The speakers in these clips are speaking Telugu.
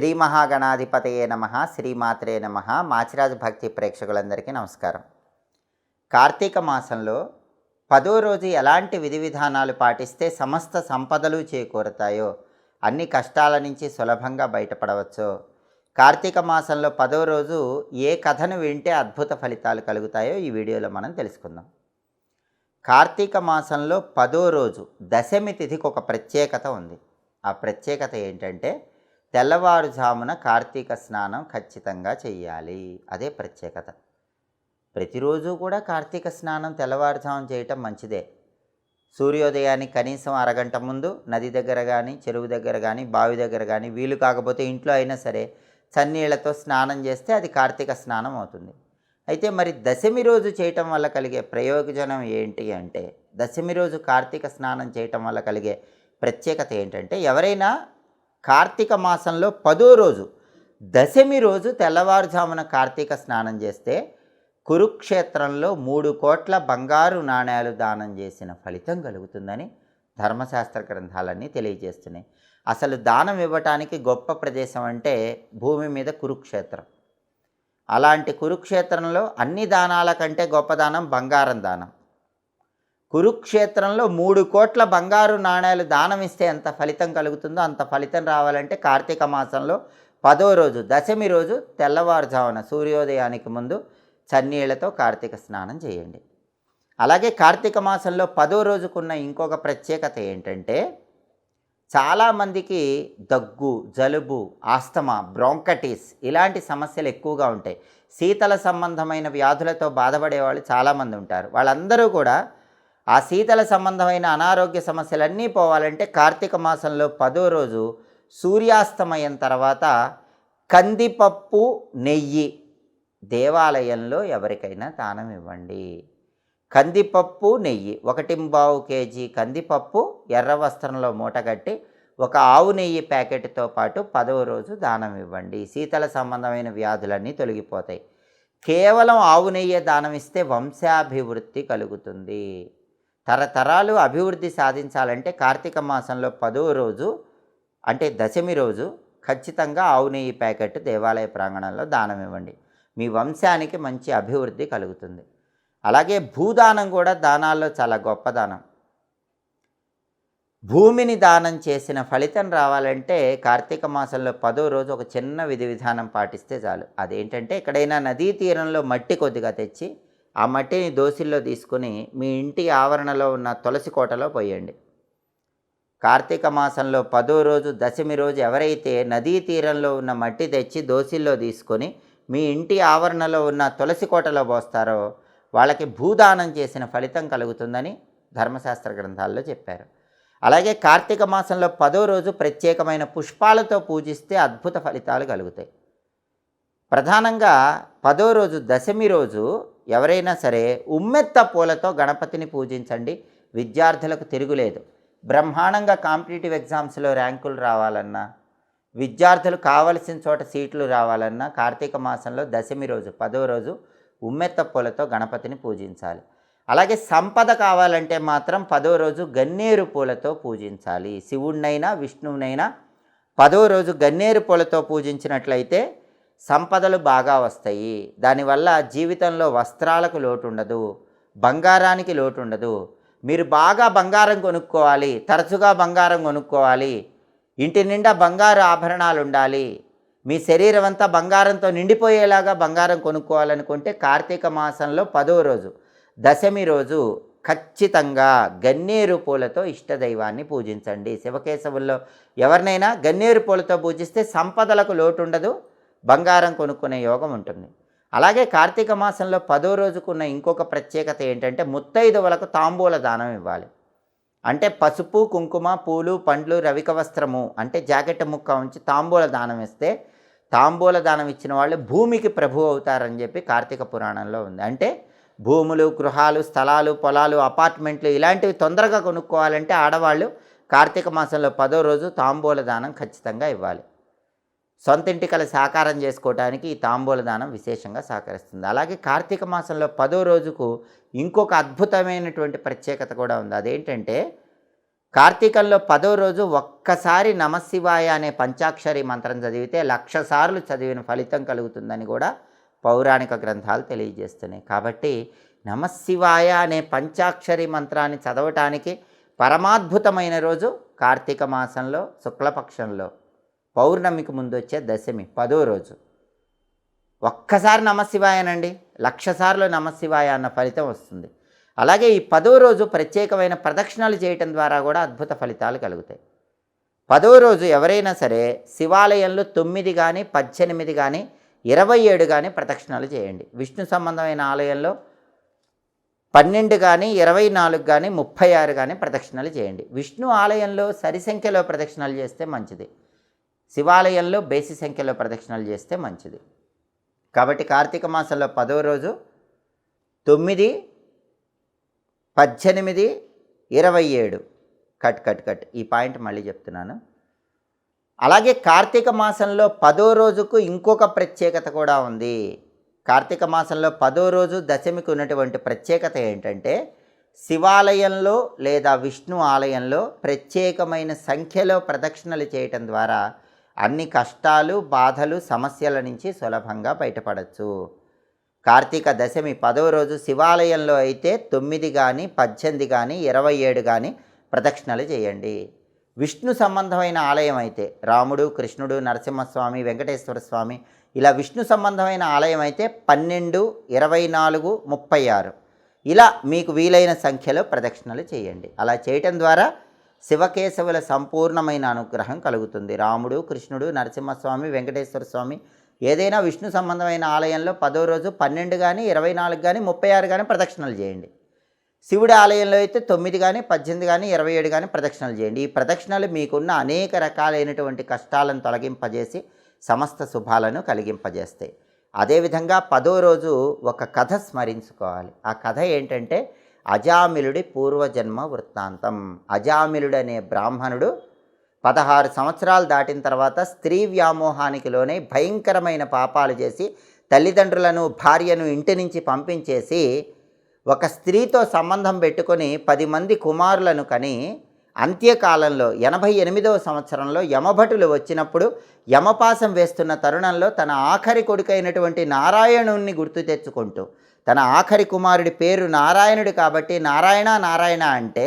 శ్రీ మహాగణాధిపతయే నమ శ్రీమాత్రే నమ. మాచిరాజు భక్తి ప్రేక్షకులందరికీ నమస్కారం. కార్తీక మాసంలో పదో రోజు ఎలాంటి విధి విధానాలు పాటిస్తే సమస్త సంపదలు చేకూరుతాయో అన్ని కష్టాల నుంచి సులభంగా బయటపడవచ్చో కార్తీక మాసంలో పదో రోజు ఏ కథను వింటే అద్భుత ఫలితాలు కలుగుతాయో ఈ వీడియోలో మనం తెలుసుకుందాం. కార్తీక మాసంలో పదో రోజు దశమి తిథికి ఒక ప్రత్యేకత ఉంది. ఆ ప్రత్యేకత ఏంటంటే తెల్లవారుజామున కార్తీక స్నానం ఖచ్చితంగా చేయాలి అదే ప్రత్యేకత. ప్రతిరోజు కూడా కార్తీక స్నానం తెల్లవారుజామున చేయటం మంచిదే. సూర్యోదయానికి కనీసం అరగంట ముందు నది దగ్గర కానీ చెరువు దగ్గర కానీ బావి దగ్గర కానీ వీలు కాకపోతే ఇంట్లో అయినా సరే చన్నీళ్ళతో స్నానం చేస్తే అది కార్తీక స్నానం అవుతుంది. అయితే మరి దశమి రోజు చేయటం వల్ల కలిగే ప్రయోజనం ఏంటి అంటే దశమి రోజు కార్తీక స్నానం చేయటం వల్ల కలిగే ప్రత్యేకత ఏంటంటే ఎవరైనా కార్తీక మాసంలో పదో రోజు. దశమి రోజు తెల్లవారుజామున కార్తీక స్నానం చేస్తే కురుక్షేత్రంలో మూడు కోట్ల బంగారు నాణేలు దానం చేసిన ఫలితం కలుగుతుందని ధర్మశాస్త్ర గ్రంథాలన్నీ తెలియజేస్తున్నాయి. అసలు దానం ఇవ్వటానికి గొప్ప ప్రదేశం అంటే భూమి మీద కురుక్షేత్రం. అలాంటి కురుక్షేత్రంలో అన్ని దానాల కంటే గొప్ప దానం బంగారం దానం. కురుక్షేత్రంలో మూడు కోట్ల బంగారు నాణేలు దానం ఇస్తే ఎంత ఫలితం కలుగుతుందో అంత ఫలితం రావాలంటే కార్తీక మాసంలో పదో రోజు దశమి రోజు తెల్లవారుజామున సూర్యోదయానికి ముందు చన్నీళ్ళతో కార్తీక స్నానం చేయండి. అలాగే కార్తీక మాసంలో పదో రోజుకున్న ఇంకొక ప్రత్యేకత ఏంటంటే చాలామందికి దగ్గు జలుబు ఆస్తమా బ్రోంకటిస్ ఇలాంటి సమస్యలు ఎక్కువగా ఉంటాయి. శీతల సంబంధమైన వ్యాధులతో బాధపడే వాళ్ళు చాలామంది ఉంటారు. వాళ్ళందరూ కూడా ఆ శీతల సంబంధమైన అనారోగ్య సమస్యలన్నీ పోవాలంటే కార్తీక మాసంలో పదో రోజు సూర్యాస్తమయం తర్వాత కందిపప్పు నెయ్యి దేవాలయంలో ఎవరికైనా దానం ఇవ్వండి. కందిపప్పు నెయ్యి ఒకటి బావు కేజీ కందిపప్పు ఎర్ర వస్త్రంలో మూటగట్టి ఒక ఆవు నెయ్యి ప్యాకెట్తో పాటు పదవ రోజు దానం ఇవ్వండి. శీతల సంబంధమైన వ్యాధులన్నీ తొలగిపోతాయి. కేవలం ఆవు నెయ్యి దానం ఇస్తే వంశాభివృద్ధి కలుగుతుంది. తరతరాలు అభివృద్ధి సాధించాలంటే కార్తీక మాసంలో పదవ రోజు అంటే దశమి రోజు ఖచ్చితంగా ఆవు నెయ్యి ప్యాకెట్ దేవాలయ ప్రాంగణంలో దానం ఇవ్వండి. మీ వంశానికి మంచి అభివృద్ధి కలుగుతుంది. అలాగే భూదానం కూడా దానాల్లో చాలా గొప్ప దానం. భూమిని దానం చేసిన ఫలితం రావాలంటే కార్తీక మాసంలో పదో రోజు ఒక చిన్న విధి విధానం పాటిస్తే చాలు. అదేంటంటే ఎక్కడైనా నదీ తీరంలో మట్టి కొద్దిగా తెచ్చి ఆ మట్టిని దోసిల్లో తీసుకుని మీ ఇంటి ఆవరణలో ఉన్న తులసి కోటలో పోయండి. కార్తీక మాసంలో పదో రోజు దశమి రోజు ఎవరైతే నదీ తీరంలో ఉన్న మట్టి తెచ్చి దోసిల్లో తీసుకొని మీ ఇంటి ఆవరణలో ఉన్న తులసి కోటలో పోస్తారో వాళ్ళకి భూదానం చేసిన ఫలితం కలుగుతుందని ధర్మశాస్త్ర గ్రంథాల్లో చెప్పారు. అలాగే కార్తీక మాసంలో పదో రోజు ప్రత్యేకమైన పుష్పాలతో పూజిస్తే అద్భుత ఫలితాలు కలుగుతాయి. ప్రధానంగా పదో రోజు దశమి రోజు ఎవరైనా సరే ఉమ్మెత్త పూలతో గణపతిని పూజించండి. విద్యార్థులకు తిరుగులేదు. బ్రహ్మాండంగా కాంపిటేటివ్ ఎగ్జామ్స్లో ర్యాంకులు రావాలన్నా విద్యార్థులు కావలసిన చోట సీట్లు రావాలన్నా కార్తీక మాసంలో దశమి రోజు పదో రోజు ఉమ్మెత్త పూలతో గణపతిని పూజించాలి. అలాగే సంపద కావాలంటే మాత్రం పదో రోజు గన్నేరు పూలతో పూజించాలి. శివుణ్ణైనా విష్ణువునైనా పదో రోజు గన్నేరు పూలతో పూజించినట్లయితే సంపదలు బాగా వస్తాయి. దానివల్ల జీవితంలో వస్త్రాలకు లోటు ఉండదు బంగారానికి లోటు ఉండదు మీరు బాగా బంగారం కొనుక్కోవాలి. తరచుగా బంగారం కొనుక్కోవాలి. ఇంటి నిండా బంగారు ఆభరణాలు ఉండాలి మీ శరీరం అంతా బంగారంతో నిండిపోయేలాగా బంగారం కొనుక్కోవాలనుకుంటే కార్తీక మాసంలో పదో రోజు దశమి రోజు ఖచ్చితంగా గన్నేరు పూలతో ఇష్టదైవాన్ని పూజించండి. శివకేశవుల్లో ఎవరినైనా గన్నేరు పూలతో పూజిస్తే సంపదలకు లోటు ఉండదు బంగారం కొనుక్కునే యోగం ఉంటుంది. అలాగే కార్తీక మాసంలో పదో రోజుకున్న ఇంకొక ప్రత్యేకత ఏంటంటే ముత్తైదువులకు తాంబూల దానం ఇవ్వాలి. అంటే పసుపు కుంకుమ పూలు పండ్లు రవిక వస్త్రము అంటే జాకెట్ ముక్క ఉంచి తాంబూల దానం ఇస్తే తాంబూల దానం ఇచ్చిన వాళ్ళు భూమికి ప్రభు అవుతారని చెప్పి కార్తీక పురాణంలో ఉంది. అంటే భూములు గృహాలు స్థలాలు పొలాలు అపార్ట్మెంట్లు ఇలాంటివి తొందరగా కొనుక్కోవాలంటే ఆడవాళ్ళు కార్తీక మాసంలో పదో రోజు తాంబూల దానం ఖచ్చితంగా ఇవ్వాలి. సొంత ఇంటికల సాకారం చేసుకోవడానికి ఈ తాంబూల దానం విశేషంగా సహకరిస్తుంది. అలాగే కార్తీక మాసంలో పదో రోజుకు ఇంకొక అద్భుతమైనటువంటి ప్రత్యేకత కూడా ఉంది. అదేంటంటే కార్తీకంలో పదో రోజు ఒక్కసారి నమశివాయ అనే పంచాక్షరి మంత్రం చదివితే లక్ష సార్లు చదివిన ఫలితం కలుగుతుందని కూడా పౌరాణిక గ్రంథాలు తెలియజేస్తున్నాయి. కాబట్టి నమశివాయ అనే పంచాక్షరి మంత్రాన్ని చదవటానికి పరమాద్భుతమైన రోజు కార్తీక మాసంలో శుక్లపక్షంలో. పౌర్ణమికి ముందు వచ్చే దశమి పదో రోజు. ఒక్కసారి నమశివాయనండి లక్ష సార్లు నమశివాయ అన్న ఫలితం వస్తుంది. అలాగే ఈ పదో రోజు ప్రత్యేకమైన ప్రదక్షిణలు చేయటం ద్వారా కూడా అద్భుత ఫలితాలు కలుగుతాయి. పదో రోజు ఎవరైనా సరే శివాలయంలో తొమ్మిది కానీ పద్దెనిమిది కానీ ఇరవై ఏడు కానీ ప్రదక్షిణలు చేయండి. విష్ణు సంబంధమైన ఆలయంలో పన్నెండు కానీ ఇరవై నాలుగు కానీ ముప్పై ఆరు కానీ ప్రదక్షిణలు చేయండి. విష్ణు ఆలయంలో సరి సంఖ్యలో ప్రదక్షిణలు చేస్తే మంచిది. శివాలయంలో బేసి సంఖ్యలో ప్రదక్షిణలు చేస్తే మంచిది. కాబట్టి కార్తీక మాసంలో పదో రోజు తొమ్మిది పద్దెనిమిది ఇరవై ఏడు. Cut cut cut. ఈ పాయింట్ మళ్ళీ చెప్తున్నాను. అలాగే కార్తీక మాసంలో పదో రోజుకు ఇంకొక ప్రత్యేకత కూడా ఉంది. కార్తీక మాసంలో పదో రోజు దశమికి ఉన్నటువంటి ప్రత్యేకత ఏంటంటే శివాలయంలో లేదా విష్ణు ఆలయంలో ప్రత్యేకమైన సంఖ్యలో ప్రదక్షిణలు చేయటం ద్వారా అన్ని కష్టాలు బాధలు సమస్యల నుంచి సులభంగా బయటపడచ్చు. కార్తీక దశమి పదవ రోజు శివాలయంలో అయితే తొమ్మిది కానీ పద్దెనిమిది కానీ ఇరవై ఏడు కానీ ప్రదక్షిణలు చేయండి. విష్ణు సంబంధమైన ఆలయం అయితే రాముడు కృష్ణుడు నరసింహస్వామి వెంకటేశ్వర స్వామి ఇలా విష్ణు సంబంధమైన ఆలయం అయితే పన్నెండు ఇరవై నాలుగు ముప్పై ఆరు. ఇలా మీకు వీలైన సంఖ్యలో ప్రదక్షిణలు చేయండి. అలా చేయటం ద్వారా శివకేశవుల సంపూర్ణమైన అనుగ్రహం కలుగుతుంది. రాముడు కృష్ణుడు నరసింహస్వామి వెంకటేశ్వర స్వామి ఏదైనా విష్ణు సంబంధమైన ఆలయంలో పదో రోజు పన్నెండు కానీ ఇరవై నాలుగు కానీ ముప్పై ఆరు కానీ ప్రదక్షిణలు చేయండి. శివుడి ఆలయంలో అయితే తొమ్మిది కానీ పద్దెనిమిది కానీ ఇరవై ఏడు కానీ ప్రదక్షిణలు చేయండి. ఈ ప్రదక్షిణలు మీకున్న అనేక రకాలైనటువంటి కష్టాలను తొలగింపజేసి సమస్త శుభాలను కలిగింపజేస్తాయి. అదేవిధంగా పదో రోజు ఒక కథ స్మరించుకోవాలి. ఆ కథ ఏంటంటే అజామిలుడి పూర్వజన్మ వృత్తాంతం. అజామిలుడు అనే బ్రాహ్మణుడు పదహారు సంవత్సరాలు దాటిన తర్వాత స్త్రీ వ్యామోహానికి లోనే భయంకరమైన పాపాలు చేసి తల్లిదండ్రులను భార్యను ఇంటి నుంచి పంపించేసి ఒక స్త్రీతో సంబంధం పెట్టుకొని పది మంది కుమారులను కని అంత్యకాలంలో ఎనభై ఎనిమిదవ సంవత్సరంలో యమభటులు వచ్చినప్పుడు యమపాసం వేస్తున్న తరుణంలో తన ఆఖరి కొడుకైనటువంటి నారాయణుణ్ణి గుర్తు తెచ్చుకుంటూ తన ఆఖరి కుమారుడి పేరు నారాయణుడు కాబట్టి నారాయణ నారాయణ అంటే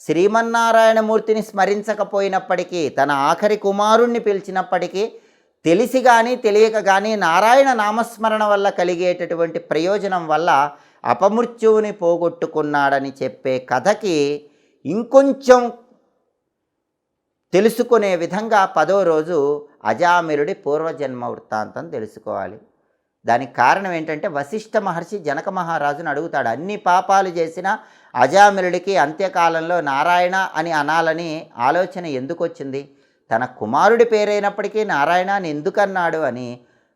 శ్రీమన్నారాయణమూర్తిని స్మరించకపోయినప్పటికీ తన ఆఖరి కుమారుణ్ణి పిలిచినప్పటికీ తెలిసి కానీ తెలియక కానీ నారాయణ నామస్మరణ వల్ల కలిగేటటువంటి ప్రయోజనం వల్ల అపమృత్యువుని పోగొట్టుకున్నాడని చెప్పే కథకి ఇంకొంచెం తెలుసుకునే విధంగా పదో రోజు అజామిరుడి పూర్వజన్మ వృత్తాంతం తెలుసుకోవాలి. దానికి కారణం ఏంటంటే వశిష్ఠ మహర్షి జనక మహారాజును అడుగుతాడు అన్ని పాపాలు చేసిన అజామిరుడికి అంత్యకాలంలో నారాయణ అని అనాలని ఆలోచన ఎందుకు వచ్చింది తన కుమారుడి పేరైనప్పటికీ నారాయణ అని ఎందుకన్నాడు? అని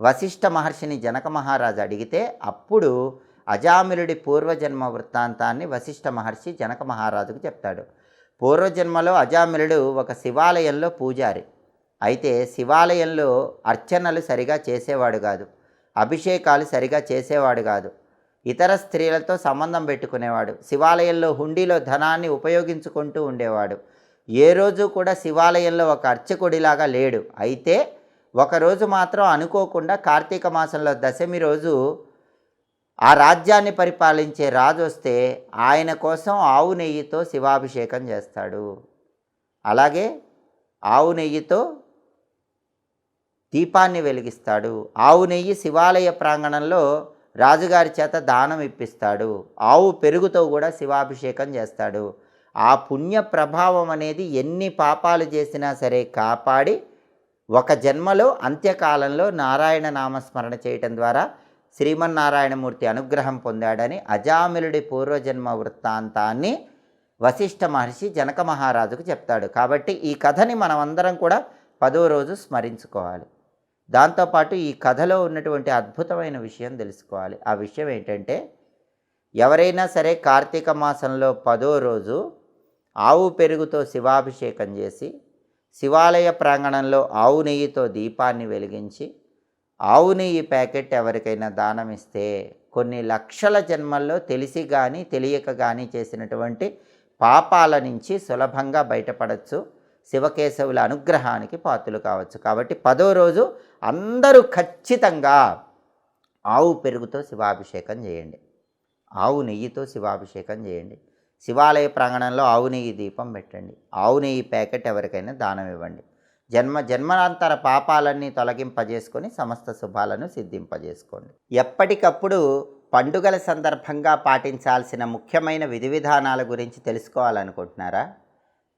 వశిష్ఠ మహర్షిని జనక మహారాజు అడిగితే అప్పుడు అజామిలుడి పూర్వజన్మ వృత్తాంతాన్ని వశిష్ఠ మహర్షి జనక మహారాజుకు చెప్తాడు. పూర్వజన్మలో అజామిలుడు ఒక శివాలయంలో పూజారి. అయితే శివాలయంలో అర్చనలు సరిగా చేసేవాడు కాదు. అభిషేకాలు సరిగా చేసేవాడు కాదు. ఇతర స్త్రీలతో సంబంధం పెట్టుకునేవాడు. శివాలయంలో హుండీలో ధనాన్ని ఉపయోగించుకుంటూ ఉండేవాడు. ఏ రోజు కూడా శివాలయంలో ఒక అర్చకుడిలాగా లేడు. అయితే ఒకరోజు మాత్రం అనుకోకుండా కార్తీక మాసంలో దశమి రోజు ఆ రాజ్యాన్ని పరిపాలించే రాజు వస్తే ఆయన కోసం ఆవు నెయ్యితో శివాభిషేకం చేస్తాడు. అలాగే ఆవు నెయ్యితో దీపాన్ని వెలిగిస్తాడు. ఆవు నెయ్యి శివాలయ ప్రాంగణంలో రాజుగారి చేత దానం ఇప్పిస్తాడు. ఆవు పెరుగుతో కూడా శివాభిషేకం చేస్తాడు. ఆ పుణ్య ప్రభావం అనేది ఎన్ని పాపాలు చేసినా సరే కాపాడి ఒక జన్మలో అంత్యకాలంలో నారాయణ నామస్మరణ చేయటం ద్వారా శ్రీమన్నారాయణమూర్తి అనుగ్రహం పొందాడని అజామిలుడి పూర్వజన్మ వృత్తాంతాన్ని వశిష్ఠ మహర్షి జనక మహారాజుకు చెప్తాడు. కాబట్టి ఈ కథని మనమందరం కూడా పదో రోజు స్మరించుకోవాలి. దాంతోపాటు ఈ కథలో ఉన్నటువంటి అద్భుతమైన విషయం తెలుసుకోవాలి. ఆ విషయం ఏంటంటే ఎవరైనా సరే కార్తీక మాసంలో పదో రోజు ఆవు పెరుగుతో శివాభిషేకం చేసి శివాలయ ప్రాంగణంలో ఆవు నెయ్యితో దీపాన్ని వెలిగించి ఆవు నెయ్యి ప్యాకెట్ ఎవరికైనా దానం ఇస్తే కొన్ని లక్షల జన్మల్లో తెలిసి కానీ తెలియక కానీ చేసినటువంటి పాపాల నుంచి సులభంగా బయటపడవచ్చు శివకేశవుల అనుగ్రహానికి పాత్రలు కావచ్చు. కాబట్టి పదో రోజు అందరూ ఖచ్చితంగా ఆవు పెరుగుతో శివాభిషేకం చేయండి. ఆవు నెయ్యితో శివాభిషేకం చేయండి. శివాలయ ప్రాంగణంలో ఆవు నెయ్యి దీపం పెట్టండి. ఆవు నెయ్యి ప్యాకెట్ ఎవరికైనా దానం ఇవ్వండి. జన్మ జన్మనాంతర పాపాలన్నీ తొలగింపజేసుకొని సమస్త శుభాలను సిద్ధింపజేసుకోండి. ఎప్పటికప్పుడు పండుగల సందర్భంగా పాటించాల్సిన ముఖ్యమైన విధి విధానాల గురించి తెలుసుకోవాలనుకుంటున్నారా?